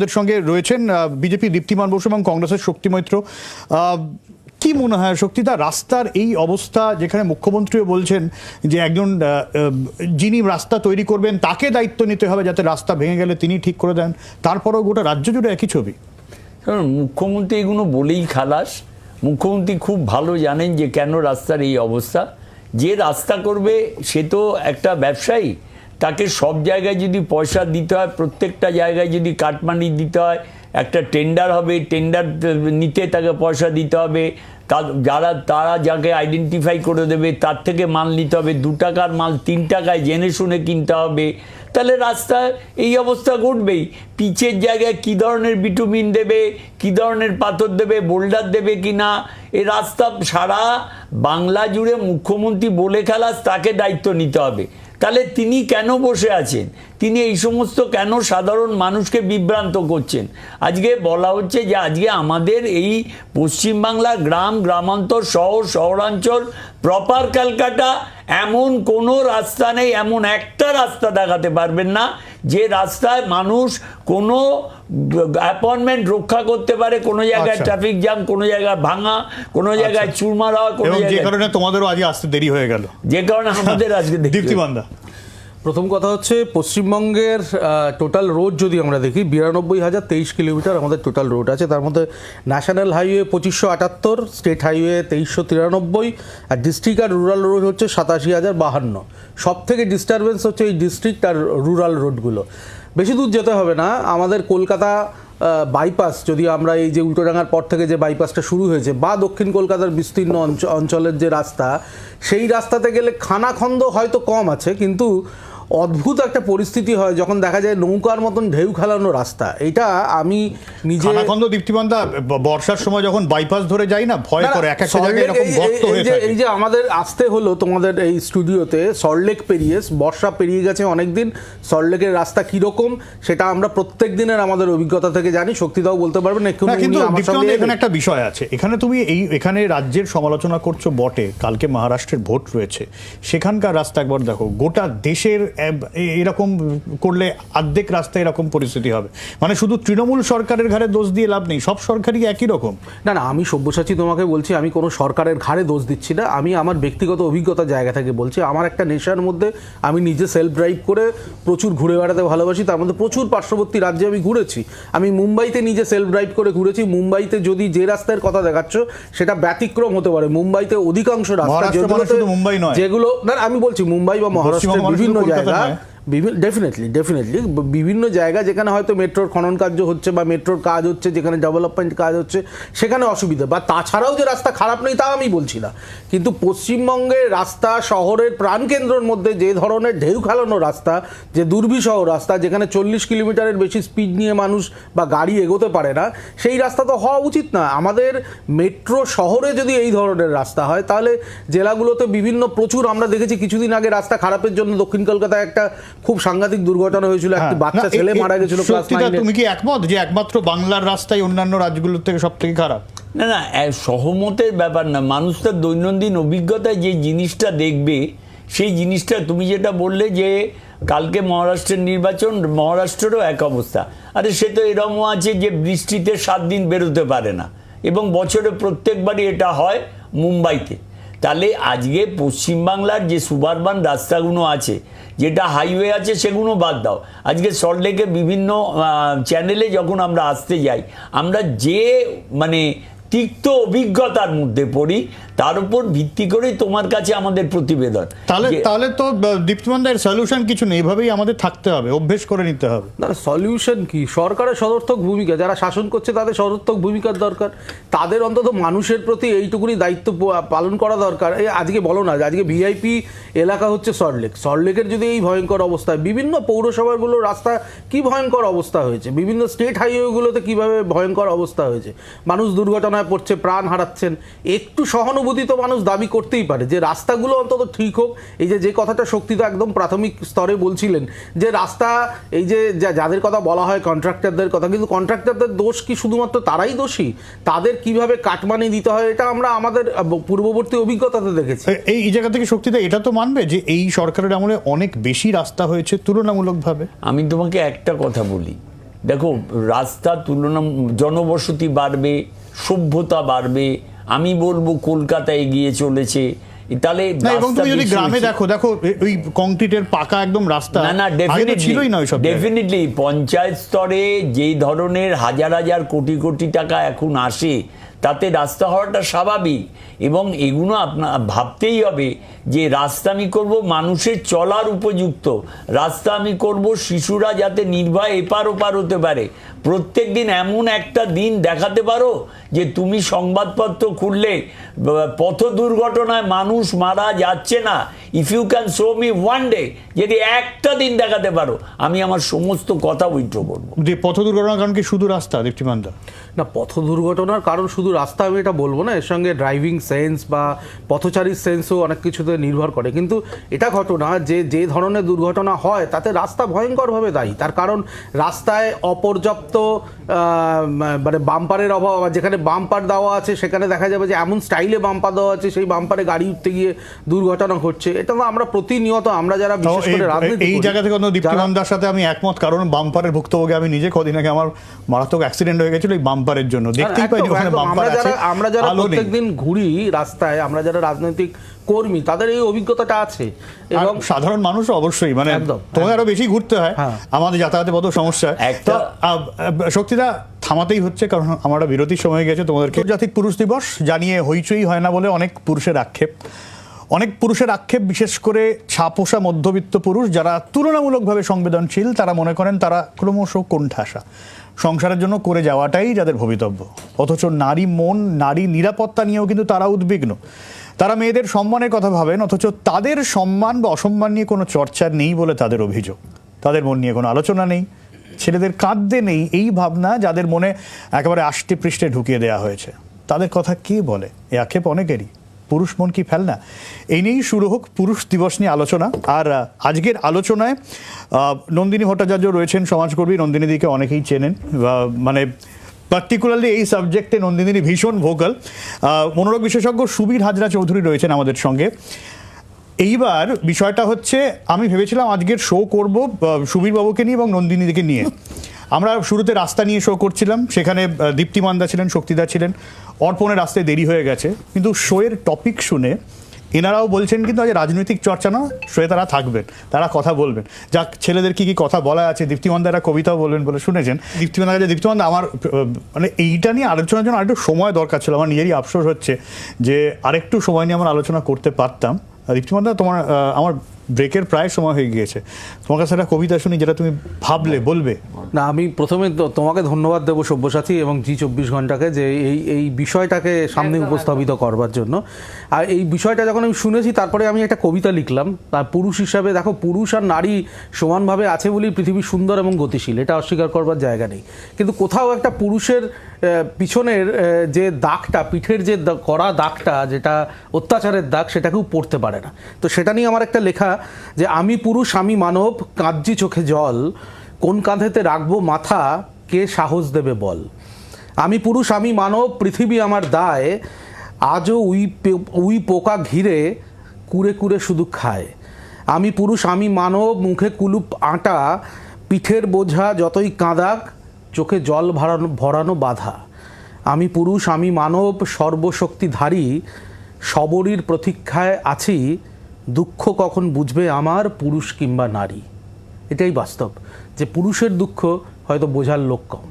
আমাদের সঙ্গে রয়েছেন বিজেপি দীপ্তিমান বসু এবং কংগ্রেসের শক্তি মৈত্র। কি মনে হয় শক্তিদা, রাস্তার এই অবস্থা যেখানে মুখ্যমন্ত্রীও বলছেন যে একজন যিনি রাস্তা তৈরি করবেন, তাকে দায়িত্ব নিতে হবে যাতে রাস্তা ভেঙে গেলে তিনি ঠিক করে দেন, তারপরেও গোটা রাজ্য জুড়ে একই ছবি। কারণ মুখ্যমন্ত্রী এগুলো বলেই খালাস। মুখ্যমন্ত্রী খুব ভালো জানেন যে কেন রাস্তার এই অবস্থা। যে রাস্তা করবে, সে তো একটা ব্যবসায়ী। তাকে সব জায়গায় যদি পয়সা দিতে হয়, প্রত্যেকটা জায়গায় যদি কাটমানি দিতে হয়, একটা টেন্ডার হবে টেন্ডার নিতে তাকে পয়সা দিতে হবে। যারা, তারা যাকে আইডেন্টিফাই করে দেবে, তার থেকে মাল নিতে হবে। দু টাকার মাল তিন টাকায় জেনে শুনে কিনতে হবে। তাহলে রাস্তা এই অবস্থা ঘটবেই। পিচের জায়গায় কী ধরনের বিটুমিন দেবে, কী ধরনের পাথর দেবে বোল্ডার দেবে কি না এ রাস্তা সারা বাংলা জুড়ে মুখ্যমন্ত্রী বলে খেলাস তাকে দায়িত্ব নিতে হবে। তাহলে তিনি কেন বসে আছেন? তিনি এই সমস্ত কেন সাধারণ মানুষকে বিভ্রান্ত করছেন? আজকে বলা হচ্ছে যে আজকে আমাদের এই পশ্চিমবাংলা গ্রাম, গ্রামান্তর, শহর, শহরাঞ্চল প্রপার ক্যালকাটা এমন কোনো রাস্তা নেই, এমন একটা রাস্তা দেখাতে পারবেন না। যে রাস্তায় মানুষ কোনো অ্যাপয়েন্টমেন্ট রক্ষা করতে পারে কোনো জায়গায় আচ্ছা। ট্রাফিক জ্যাম কোনো জায়গায় ভাঙা কোনো জায়গায় চুরমার হওয়া কোনো এবং যে জায়গায় কারণে তোমাদেরও আজকে আসতে দেরি হয়ে গেল। যে কারণে আমাদের আজকে দীপ্তিমানদা প্রথম কথা হচ্ছে, পশ্চিমবঙ্গের টোটাল রোড যদি আমরা দেখি, বিরানব্বই হাজার তেইশ কিলোমিটার আমাদের টোটাল রোড আছে। তার মধ্যে ন্যাশনাল হাইওয়ে পঁচিশশো আটাত্তর স্টেট হাইওয়ে তেইশশো তিরানব্বই, আর ডিস্ট্রিক্ট আর রুরাল রোড হচ্ছে সাতাশি হাজার বাহান্ন। সব থেকে ডিস্টারবেন্স হচ্ছে এই ডিস্ট্রিক্ট আর রুরাল রোডগুলো বেশি দূর যেতে হবে না। আমাদের কলকাতা বাইপাস যদি আমরা এই যে উল্টোডাঙ্গার পর থেকে যে বাইপাসটা শুরু হয়েছে, বা দক্ষিণ কলকাতার বিস্তীর্ণ অঞ্চ- অঞ্চলের যে রাস্তা, সেই রাস্তাতে গেলে খানাখন্দ হয়তো কম আছে, কিন্তু অদ্ভুত একটা পরিস্থিতি হয় যখন দেখা যায় নৌকার মতন ঢেউ খেলানো রাস্তা। এটা আমি নিজে খানাখন্দ দীপ্তিমানদা বর্ষার সময় যখন বাইপাস ধরে যাই না ভয় করে এক একটা জায়গায় এরকম এই- গর্ত হয়ে যে থাকে। এই যে আমাদের আসতে হলো তোমাদের এই স্টুডিওতে সল্টলেক পেরিয়ে বর্ষা পেরিয়ে গেছে অনেকদিন সল্টলেকের রাস্তা কীরকম সেটা আমরা প্রত্যেক দিনের আমাদের অভিজ্ঞতা থেকে জানি শক্তিদাও বলতে পারবেন কিন্তু এখানে একটা বিষয় আছে। এখানে তুমি এই এখানে রাজ্যের সমালোচনা করছ বটে কালকে মহারাষ্ট্রের ভোট রয়েছে। সেখানকার রাস্তা একবার দেখো গোটা দেশের এরকম করলে অর্ধেক রাস্তা এরকম পরিস্থিতি হবে। মানে শুধু তৃণমূল সরকারের ঘাড়ে দোষ দিয়ে লাভ নেই সব সরকারই একই রকম। না না আমি সব্যসাচী তোমাকে বলছি আমি কোনো সরকারের ঘাড়ে দোষ দিচ্ছি না। আমি আমার ব্যক্তিগত অভিজ্ঞতার জায়গা থেকে বলছি আমার একটা নেশার মধ্যে আমি নিজে সেলফ ড্রাইভ করে প্রচুর ঘুরে বেড়াতে ভালোবাসি তার মধ্যে প্রচুর পার্শ্ববর্তী রাজ্যে আমি ঘুরেছি। আমি মুম্বাইতে নিজে সেলফ ড্রাইভ করে ঘুরেছি মুম্বাইতে যদি যে রাস্তার কথা দেখাচ্ছ সেটা ব্যতিক্রম হতে পারে। মুম্বাইতে অধিকাংশ রাস্তা মানে নয়। যেগুলো না আমি বলছি মুম্বাই বা মহারাষ্ট্রের মানে বিভিন্ন কলকাতা জায়গা নয়। ডেফিনেটলি ডেফিনেটলি বিভিন্ন জায়গা যেখানে হয়তো মেট্রোর খনন কার্য হচ্ছে বা মেট্রোর কাজ হচ্ছে, যেখানে ডেভেলপমেন্ট কাজ হচ্ছে, সেখানে অসুবিধা বা তাছাড়াও যে রাস্তা খারাপ নেই তা আমি বলছি না কিন্তু পশ্চিমবঙ্গের রাস্তা, শহরের প্রাণকেন্দ্রের মধ্যে যে ধরনের ঢেউ খেলানো রাস্তা, যে দুর্বিষহ রাস্তা, যেখানে চল্লিশ কিলোমিটারের বেশি স্পিড নিয়ে মানুষ বা গাড়ি এগোতে পারে না, সেই রাস্তা তো হওয়া উচিত না আমাদের মেট্রো শহরে যদি এই ধরনের রাস্তা হয়, তাহলে জেলাগুলোতে বিভিন্ন, প্রচুর আমরা দেখেছি কিছুদিন আগে রাস্তা খারাপের জন্য দক্ষিণ কলকাতায় একটা খুব সাংঘাতিক দুর্ঘটনা হয়েছিল একটি হ্যাঁ, বাচ্চা ছেলে মারা গেছিল ক্লাস সত্যিটা নাইনে তুমি কি একমত যে একমাত্র বাংলার রাস্তাই অন্যান্য রাজ্যগুলোর থেকে সব থেকে খারাপ? না না সহমতের ব্যাপার না। মানুষ তার দৈনন্দিন অভিজ্ঞতায় যে জিনিসটা দেখবে সেই জিনিসটা তুমি যেটা বললে যে কালকে মহারাষ্ট্রের নির্বাচন মহারাষ্ট্রেরও এক অবস্থা। আরে সে তো এরমও আছে যে বৃষ্টিতে সাত দিন বেরোতে পারে না। এবং বছরে প্রত্যেকবারই এটা হয় মুম্বাইতে। তাহলে আজকে পশ্চিমবাংলার যে সুবারবান রাস্তাগুলো আছে যেটা হাইওয়ে আছে সেগুলো বাদ দাও। আজকে সল্টলেকে বিভিন্ন চ্যানেলে যখন আমরা আসতে যাই, আমরা যে মানে তিক্ত অভিজ্ঞতার মধ্যে পড়ি তার উপর ভিত্তি করেই তোমার কাছে আমাদের প্রতিবেদন। তাহলে তাহলে তো দীপ্তিমানদার সলিউশন কিছু নেই এভাবেই আমাদের থাকতে হবে অভ্যেস করে নিতে হবে। না সলিউশন কি? সরকারের সদর্থক ভূমিকা যারা শাসন করছে তাদের সদর্থক ভূমিকার দরকার। তাদের অন্তত মানুষের প্রতি এইটুকুনি দায়িত্ব প- পালন করা দরকার। এই আজকে বলো না যে আজকে ভিআইপি এলাকা হচ্ছে সল্টলেক সল্টলেকের যদি এই ভয়ঙ্কর অবস্থা বিভিন্ন পৌরসভাগুলোর রাস্তা কি ভয়ঙ্কর অবস্থা হয়েছে? বিভিন্ন স্টেট হাইওয়েগুলোতে কীভাবে ভয়ঙ্কর অবস্থা হয়েছে? মানুষ দুর্ঘটনায় পড়ছে প্রাণ হারাচ্ছেন একটু সহানুভূতি তো মানুষ দাবি করতেই পারে। যে রাস্তাগুলো অন্তত ঠিক হোক এই যে যে কথাটা শক্তিতে একদম প্রাথমিক স্তরে বলছিলেন যে রাস্তা এই যে যা- যাদের কথা বলা হয় কন্ট্রাক্টরদের কথা কিন্তু কন্ট্রাক্টরদের দোষ কি শুধুমাত্র তারাই দোষী? তাদের কীভাবে কাটমানি দিতে হয় এটা আমরা আমাদের পূর্ববর্তী অভিজ্ঞতাতে দেখেছি। এই জায়গা থেকে শক্তিদা এটা তো মানবে যে এই সরকারের আমলে অনেক বেশি রাস্তা হয়েছে তুলনামূলকভাবে? আমি তোমাকে একটা কথা বলি। দেখো রাস্তা তুলনা জনবসতি বাড়বে সভ্যতা বাড়বে আমি বলব কলকাতায় এগিয়ে চলেছে। তাহলে এবং তুমি যদি গ্রামে দেখো দেখো ওই কংক্রিটের পাকা একদম রাস্তা না না ডেফিনেটলি ছিলই না ওইসব ডেফিনেটলি পঞ্চায়েত স্তরে যেই ধরনের হাজার হাজার কোটি কোটি টাকা এখন আসে তাতে রাস্তা হওয়াটা স্বাভাবিক। এবং এগুলো আপনার ভাবতেই হবে যে রাস্তা আমি করব মানুষের চলার উপযুক্ত রাস্তা আমি করব শিশুরা যাতে নির্ভয় এপার ওপার হতে পারে। প্রত্যেক দিন এমন একটা দিন দেখাতে পারো যে তুমি সংবাদপত্র খুললে পথ দুর্ঘটনায় মানুষ মারা যাচ্ছে না। If you can show me one day যদি একটা দিন দেখাতে পারো আমি আমার সমস্ত কথা উইথড্র করব। যে পথ দুর্ঘটনার কারণ কি? শুধু রাস্তা দীপ্তিমানদা না পথ দুর্ঘটনার কারণ শুধু রাস্তা আমি এটা বলব না এর সঙ্গে ড্রাইভিং সেন্স বা পথচারীর সেন্সও অনেক কিছুতে নির্ভর করে। কিন্তু এটা ঘটনা যে যে ধরনের দুর্ঘটনা হয় তাতে রাস্তা ভয়ঙ্করভাবে দায়ী। তার কারণ রাস্তায় অপর্যাপ্ত মানে বাম্পারের অভাব যেখানে বাম্পার দেওয়া আছে সেখানে দেখা যাবে যে এমন স্টাইলে বাম্পার দেওয়া আছে সেই বাম্পারে গাড়ি উঠতে গিয়ে দুর্ঘটনা ঘটছে। এটা তো আমরা প্রতিনিয়ত আমরা যারা তো বিশেষ করে এই- রাজনীতি এই জায়গা থেকে দীপ্তিমানদার সাথে আমি একমত কারণ বাম্পারের ভুক্তভোগী আমি নিজে কদিন আগে আমার মারাত্মক অ্যাক্সিডেন্ট হয়ে গেছিল এই বাম্পারের জন্য। দেখতেই পাই যে ওখানে বাম্পার আমরা আছে যারা আমরা যারা প্রত্যেকদিন ঘুরি রাস্তায় আমরা যারা রাজনৈতিক কর্মী তাদের এই অভিজ্ঞতাটা আছে। এবং সাধারণ মানুষ অবশ্যই মানে একদম, তোমাকে আরও বেশি ঘুরতে হয়। হ্যাঁ। আমাদের যাতায়াতে বড় সমস্যা। একটা- শক্তিদা থামাতেই হচ্ছে কারণ আমার বিরতির সময় গেছে তোমাদেরকে জাতিক পুরুষ দিবস জানিয়ে হইচই হয় না বলে অনেক পুরুষের আক্ষেপ। অনেক পুরুষের আক্ষেপ বিশেষ করে ছাপোষা মধ্যবিত্ত পুরুষ যারা তুলনামূলকভাবে সংবেদনশীল তারা মনে করেন তারা ক্রমশ কোণঠাসা। সংসারের জন্য করে যাওয়াটাই যাদের ভবিতব্য। অথচ নারী মন নারী নিরাপত্তা নিয়েও কিন্তু তারা উদ্বিগ্ন। তারা মেয়েদের সম্মানের কথা ভাবেন, অথচ তাদের সম্মান বা অসম্মান নিয়ে কোনো চর্চা নেই বলে তাদের অভিযোগ। তাদের মন নিয়ে কোনো আলোচনা নেই। ছেলেদের কাঁদতে নেই এই ভাবনা যাদের মনে একেবারে আষ্টে পৃষ্ঠে ঢুকিয়ে দেওয়া হয়েছে। তাদের কথা কে বলে? এ আক্ষেপ অনেকেরই। পুরুষ মন কি ফেলনা? এই নিয়েই শুরু হোক পুরুষ দিবস নিয়ে আলোচনা। আর আজকের আলোচনায় নন্দিনী ভট্টাচার্য রয়েছেন সমাজকর্মী। নন্দিনীদিকে অনেকেই চেনেন। মানে পার্টিকুলারলি এই সাবজেক্টে নন্দিনী ভীষণ ভোকাল মনোরোগ বিশেষজ্ঞ সুবীর হাজরা চৌধুরী রয়েছেন আমাদের সঙ্গে। এইবার বিষয়টা হচ্ছে, আমি ভেবেছিলাম আজকের শো করব সুবীর বাবুকে নিয়ে এবং নন্দিনীদিকে নিয়ে। আমরা শুরুতে রাস্তা নিয়ে শো করছিলাম, সেখানে দীপ্তিমানদা ছিলেন, শক্তিদা ছিলেন। অর্পণের রাস্তায় দেরি হয়ে গেছে। কিন্তু শোয়ের টপিক শুনে এনারাও বলছেন কিন্তু আজ রাজনৈতিক চর্চা না, শুয়ে তারা থাকবেন, তারা কথা বলবেন। যাক, ছেলেদের কি কি কথা বলা আছে দীপ্তিমন্দা একটা কবিতাও বলবেন বলে শুনেছেন। দীপ্তিমন্দা কাছে দীপ্তিমন্দা আমার মানে এইটা নিয়ে আলোচনার জন্য আরেকটু সময় দরকার ছিল, আমার নিজেরই আফসোস হচ্ছে যে, আরেকটু সময় নিয়ে আমার আলোচনা করতে পারতাম। দীপ্তিমানদা তোমার আমার ব্রেকের প্রায় সময় হয়ে গিয়েছে। তোমার কাছে একটা কবিতা শুনি যেটা তুমি ভাবলে বলবে? না আমি প্রথমে তোমাকে ধন্যবাদ দেবো সব্যসাচী এবং জি চব্বিশ ঘন্টাকে যে এই এই বিষয়টাকে সামনে উপস্থাপিত করবার জন্য। আর এই বিষয়টা যখন আমি শুনেছি তারপরে আমি একটা কবিতা লিখলাম। আর পুরুষ হিসাবে দেখো পুরুষ আর নারী সমানভাবে আছে বলেই পৃথিবী সুন্দর এবং গতিশীল। এটা অস্বীকার করবার জায়গা নেই। কিন্তু কোথাও একটা পুরুষের পিছনের যে দাগটা পিঠের যে কড়া দাগটা যেটা অত্যাচারের দাগ সেটাকেও পড়তে পারে। না। তো সেটা নিয়ে আমার একটা লেখা যে, আমি পুরুষ, আমি মানব কাঁদজি চোখে জল, কোন কাঁধেতে রাখব মাথা, কে সাহস দেবে বল? আমি পুরুষ, আমি মানব, পৃথিবী আমার দায়, আজও উই উই পোকা ঘিরে কুরে কুরে শুধু খায়। আমি পুরুষ, আমি মানব, মুখে কুলুপ আটা, পিঠের বোঝা যতই কাঁদাক, চোখে জল ভরানো ভরানো বাধা। আমি পুরুষ, আমি মানব, সর্বশক্তিধারী সবরীর প্রতীক্ষায় আছি, দুঃখ কখন বুঝবে আমার পুরুষ কিংবা নারী? এটাই বাস্তব, যে পুরুষের দুঃখ হয়তো বোঝার লোক কম।